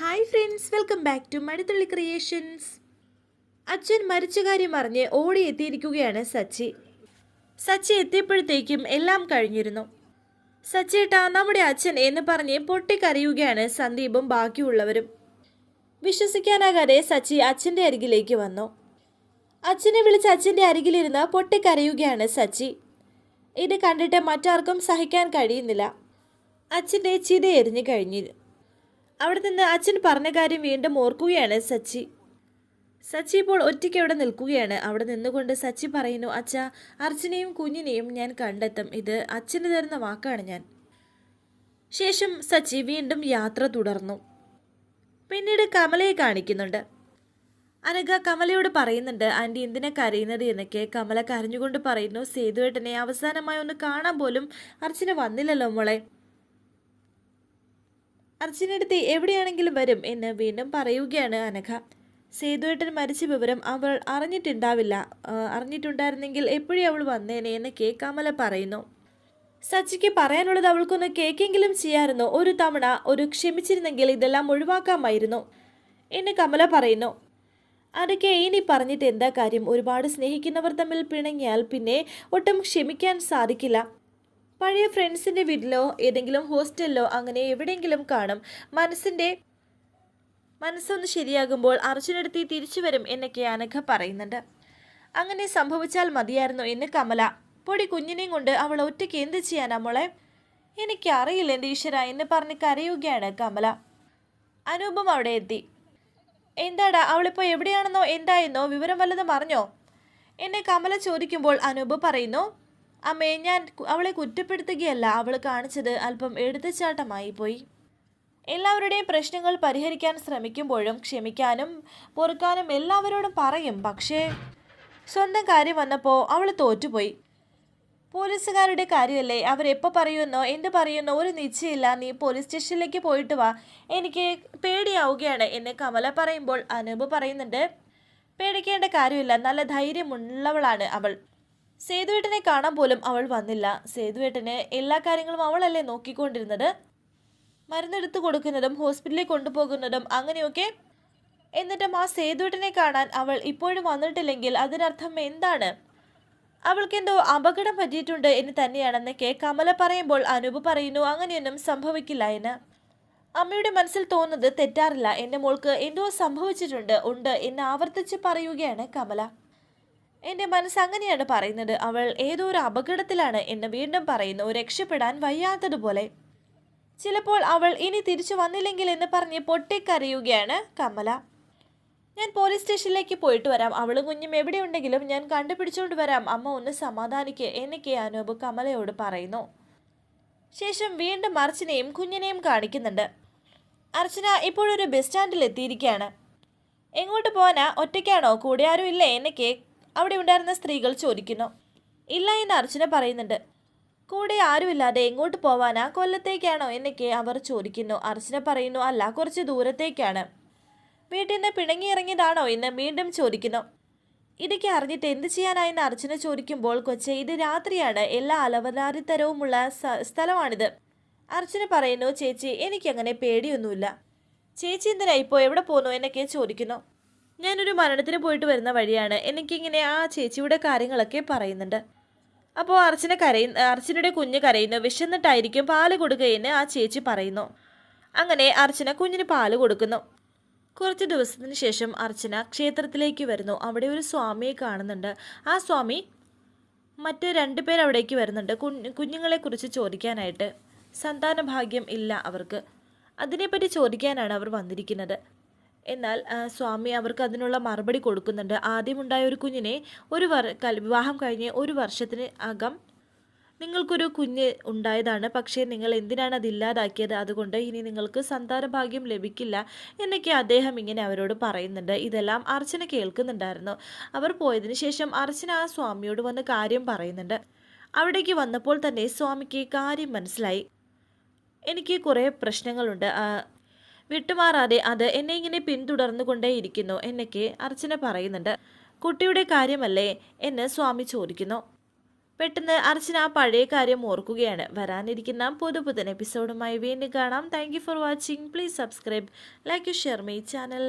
Hi friends welcome back to Madithulli creations. അച്ഛൻ മരിച്ച കാര്യം അറിഞ്ഞ് ഓടി എത്തിയിരിക്കുകയാണ് സച്ചി. സച്ചി എത്തിയപ്പോഴത്തേക്കും എല്ലാം കഴിഞ്ഞിരുന്നു. സച്ചേട്ടാ നമ്മുടെ അച്ഛൻ എന്ന് പറഞ്ഞ് പൊട്ടിക്കരയുകയാണ് സന്ദീപും ബാക്കിയുള്ളവരും. വിശ്വസിക്കാനാകാതെ സച്ചി അച്ഛന്റെ അരികിലേക്ക് വന്നു. അച്ഛനെ വിളിച്ച് അച്ഛന്റെ അരികിലിരുന്ന് പൊട്ടിക്കരയുകയാണ് സച്ചി. ഇത് കണ്ടിട്ട് മറ്റാർക്കും സഹിക്കാൻ കഴിയുന്നില്ല. അച്ഛന്റെ ചിത എരിഞ്ഞു കഴിഞ്ഞു അവിടെ നിന്ന് അച്ഛൻ പറഞ്ഞ കാര്യം വീണ്ടും ഓർക്കുകയാണ് സച്ചി. സച്ചി ഇപ്പോൾ ഒറ്റയ്ക്ക് അവിടെ നിൽക്കുകയാണ്. അവിടെ നിന്നുകൊണ്ട് സച്ചി പറയുന്നു അച്ഛ അർച്ചനയും കുഞ്ഞിനെയും ഞാൻ കണ്ടെത്തും. ഇത് അച്ഛന് തരുന്ന വാക്കാണ് ഞാൻ. ശേഷം സച്ചി വീണ്ടും യാത്ര തുടർന്നു. പിന്നീട് കമലയെ കാണിക്കുന്നുണ്ട്. അനഘ കമലയോട് പറയുന്നുണ്ട് ആന്റി എന്തിനാ കരയുന്നത് എന്നൊക്കെ? കമല കരഞ്ഞുകൊണ്ട് പറയുന്നു സേതുവേട്ടനെ അവസാനമായി ഒന്ന് കാണാൻ പോലും അർച്ചന വന്നില്ലല്ലോ മോളെ. അർച്ചനടുത്ത് എവിടെയാണെങ്കിലും വരും എന്ന് വീണ്ടും പറയുകയാണ് അനഘ. സേതുവേട്ടൻ മരിച്ച വിവരം അവൾ അറിഞ്ഞിട്ടുണ്ടാവില്ല. അറിഞ്ഞിട്ടുണ്ടായിരുന്നെങ്കിൽ എപ്പോഴും അവൾ വന്നേനെ എന്നൊക്കെ കമല പറയുന്നു. സച്ചിക്ക് പറയാനുള്ളത് അവൾക്കൊന്ന് കേക്കെങ്കിലും ചെയ്യാമായിരുന്നു ഒരു തവണ ഒരു ക്ഷമിച്ചിരുന്നെങ്കിൽ ഇതെല്ലാം ഒഴിവാക്കാമായിരുന്നു എന്ന് കമല പറയുന്നു. അതൊക്കെ ഇനി പറഞ്ഞിട്ട് എന്താ കാര്യം? ഒരുപാട് സ്നേഹിക്കുന്നവർ തമ്മിൽ പിണങ്ങിയാൽ പിന്നെ ഒട്ടും ക്ഷമിക്കാൻ സാധിക്കില്ല. പഴയ ഫ്രണ്ട്സിന്റെ വീട്ടിലോ ഏതെങ്കിലും ഹോസ്റ്റലിലോ അങ്ങനെ എവിടെയെങ്കിലും കാണും. മനസ്സിന്റെ മനസ്സൊന്ന് ശരിയാകുമ്പോൾ അർജുനടുത്ത് തിരിച്ചു വരും എന്നൊക്കെ അനഘ പറയുന്നുണ്ട്. അങ്ങനെ സംഭവിച്ചാൽ മതിയായിരുന്നു എന്ന് കമല. പൊടി കുഞ്ഞിനെയും കൊണ്ട് അവൾ ഒറ്റയ്ക്ക് എന്ത് ചെയ്യാനാ മോളെ? എനിക്കറിയില്ല എന്റെ ഈശ്വര എന്ന് പറഞ്ഞ് കരയുകയാണ് കമല. അനൂപം അവിടെ എത്തി. എന്താടാ അവളിപ്പോൾ എവിടെയാണെന്നോ എന്തായെന്നോ വിവരം വല്ലതും അറിഞ്ഞോ? എന്നെ കമല ചോദിക്കുമ്പോൾ അനൂപ് പറയുന്നു അമ്മേ ഞാൻ അവളെ കുറ്റപ്പെടുത്തുകയല്ല. അവൾ കാണിച്ചത് അല്പം എടുത്തുചാട്ടമായി പോയി. എല്ലാവരുടെയും പ്രശ്നങ്ങൾ പരിഹരിക്കാൻ ശ്രമിക്കുമ്പോഴും ക്ഷമിക്കാനും പൊറുക്കാനും എല്ലാവരോടും പറയും. പക്ഷേ സ്വന്തം കാര്യം വന്നപ്പോൾ അവൾ തോറ്റുപോയി. പോലീസുകാരുടെ കാര്യമല്ലേ? അവരെപ്പോൾ പറയുമെന്നോ എന്ത് പറയുന്നോ? ഒരു നിശ്ചയമില്ല. നീ പോലീസ് സ്റ്റേഷനിലേക്ക് പോയിട്ട് വാ. എനിക്ക് പേടിയാവുകയാണ്. എന്ന് കമല പറയുമ്പോൾ അനൂപ് പറയുന്നുണ്ട്. പേടിക്കേണ്ട കാര്യമില്ല. നല്ല ധൈര്യമുള്ളവളാണ് അവൾ. സേതുവേട്ടനെ കാണാൻ പോലും അവൾ വന്നില്ല. സേതുവേട്ടന് എല്ലാ കാര്യങ്ങളും അവളല്ലേ നോക്കിക്കൊണ്ടിരുന്നത്? മരുന്നെടുത്ത് കൊടുക്കുന്നതും ഹോസ്പിറ്റലിൽ കൊണ്ടുപോകുന്നതും അങ്ങനെയൊക്കെ? എന്നിട്ടും ആ സേതുവേട്ടനെ കാണാൻ അവൾ ഇപ്പോഴും വന്നിട്ടില്ലെങ്കിൽ അതിനർത്ഥം എന്താണ്? അവൾക്കെന്തോ അപകടം പറ്റിയിട്ടുണ്ട് എന്ന് തന്നെയാണെന്നൊക്കെ കമല പറയുമ്പോൾ അനൂപ് പറയുന്നു അങ്ങനെയൊന്നും സംഭവിക്കില്ല എന്ന്. അമ്മയുടെ മനസ്സിൽ തോന്നുന്നത് തെറ്റാറില്ല. എന്റെ മോൾക്ക് എന്തോ സംഭവിച്ചിട്ടുണ്ട് ഉണ്ട് എന്ന് ആവർത്തിച്ച് പറയുകയാണ് കമല. എന്റെ മനസ്സ് അങ്ങനെയാണ് പറയുന്നത്. അവൾ ഏതോ ഒരു അപകടത്തിലാണ് എന്ന് വീണ്ടും പറയുന്നു. രക്ഷപ്പെടാൻ വയ്യാത്തതുപോലെ. ചിലപ്പോൾ അവൾ ഇനി തിരിച്ചു വന്നില്ലെങ്കിൽ എന്ന് പറഞ്ഞ് പൊട്ടിക്കരയുകയാണ് കമല. ഞാൻ പോലീസ് സ്റ്റേഷനിലേക്ക് പോയിട്ട് വരാം. അവളും കുഞ്ഞും എവിടെയുണ്ടെങ്കിലും ഞാൻ കണ്ടുപിടിച്ചുകൊണ്ട് വരാം. അമ്മ ഒന്ന് സമാധാനിക്ക് എന്നൊക്കെ അനൂപ് കമലയോട് പറയുന്നു. ശേഷം വീണ്ടും അർച്ചനയും കുഞ്ഞിനെയും കാണിക്കുന്നുണ്ട്. അർച്ചന ഇപ്പോഴൊരു ബസ് സ്റ്റാൻഡിൽ എത്തിയിരിക്കുകയാണ്. എങ്ങോട്ട് പോകാനാ ഒറ്റയ്ക്കാണോ? കൂടെ ആരും ഇല്ലേ? എന്നൊക്കെ അവിടെ ഉണ്ടായിരുന്ന സ്ത്രീകൾ ചോദിക്കുന്നു. ഇല്ല എന്ന് അർച്ചന പറയുന്നുണ്ട്. കൂടെ ആരുമില്ലാതെ എങ്ങോട്ട് പോവാനാ? കൊല്ലത്തേക്കാണോ? എന്നൊക്കെ അവർ ചോദിക്കുന്നു. അർച്ചന പറയുന്നു അല്ല കുറച്ച് ദൂരത്തേക്കാണ്. വീട്ടിൽ നിന്ന് പിണങ്ങിയിറങ്ങിയതാണോ? എന്ന് വീണ്ടും ചോദിക്കുന്നു. ഇതൊക്കെ അറിഞ്ഞിട്ട് എന്ത് ചെയ്യാനായെന്ന് അർച്ചന ചോദിക്കുമ്പോൾ കൊച്ചെ ഇത് രാത്രിയാണ്. എല്ലാ അലവലാരിത്തരവുമുള്ള സ്ഥലമാണിത്. അർച്ചന പറയുന്നു ചേച്ചി എനിക്കങ്ങനെ പേടിയൊന്നുമില്ല. ചേച്ചി എന്തിനാ ഇപ്പോൾ എവിടെ പോന്നു? എന്നൊക്കെ ചോദിക്കുന്നു. ഞാനൊരു മരണത്തിന് പോയിട്ട് വരുന്ന വഴിയാണ്. എനിക്കിങ്ങനെ ആ ചേച്ചിയുടെ കാര്യങ്ങളൊക്കെ പറയുന്നുണ്ട്. അപ്പോൾ അർച്ചന കരയുന്ന അർച്ചനയുടെ കുഞ്ഞ് കരയുന്നു. വിശന്നിട്ടായിരിക്കും പാൽ കൊടുക്കുകയെന്ന് ആ ചേച്ചി പറയുന്നു. അങ്ങനെ അർച്ചന കുഞ്ഞിന് പാൽ കൊടുക്കുന്നു. കുറച്ച് ദിവസത്തിന് ശേഷം അർച്ചന ക്ഷേത്രത്തിലേക്ക് വരുന്നു. അവിടെ ഒരു സ്വാമിയെ കാണുന്നുണ്ട്. ആ സ്വാമി മറ്റ് രണ്ട് പേർ അവിടേക്ക് വരുന്നുണ്ട്. കുഞ്ഞുങ്ങളെ കുഞ്ഞുങ്ങളെക്കുറിച്ച് ചോദിക്കാനായിട്ട്. സന്താന ഭാഗ്യം ഇല്ല അവർക്ക്. അതിനെപ്പറ്റി ചോദിക്കാനാണ് അവർ വന്നിരിക്കുന്നത്. എന്നാൽ സ്വാമി അവർക്ക് അതിനുള്ള മറുപടി കൊടുക്കുന്നുണ്ട്. ആദ്യമുണ്ടായ ഒരു കുഞ്ഞിനെ ഒരു വർ വിവാഹം കഴിഞ്ഞ് ഒരു വർഷത്തിന് അകം നിങ്ങൾക്കൊരു കുഞ്ഞ് ഉണ്ടായതാണ്. പക്ഷേ നിങ്ങൾ എന്തിനാണ് അതില്ലാതാക്കിയത് അതുകൊണ്ട് ഇനി നിങ്ങൾക്ക് സന്താന ഭാഗ്യം ലഭിക്കില്ല എന്നൊക്കെ അദ്ദേഹം ഇങ്ങനെ അവരോട് പറയുന്നുണ്ട്. ഇതെല്ലാം അർച്ചന കേൾക്കുന്നുണ്ടായിരുന്നു. അവർ പോയതിനു ശേഷം അർച്ചന ആ സ്വാമിയോട് വന്ന് കാര്യം പറയുന്നുണ്ട്. അവിടേക്ക് വന്നപ്പോൾ തന്നെ സ്വാമിക്ക് കാര്യം മനസ്സിലായി. എനിക്ക് കുറേ പ്രശ്നങ്ങളുണ്ട്. വിട്ടുമാറാതെ അത് എന്നെ ഇങ്ങനെ പിന്തുടർന്നുകൊണ്ടേയിരിക്കുന്നു എന്നൊക്കെ അർച്ചന പറയുന്നുണ്ട്. കുട്ടിയുടെ കാര്യമല്ലേ എന്ന് സ്വാമി ചോദിക്കുന്നു. പെട്ടെന്ന് അർച്ചന ആ പഴയ കാര്യം ഓർക്കുകയാണ്. വരാനിരിക്കുന്ന പുതുപുതൻ എപ്പിസോഡുമായി വീണ്ടും കാണാം. Thank for watching please subscribe like you share my channel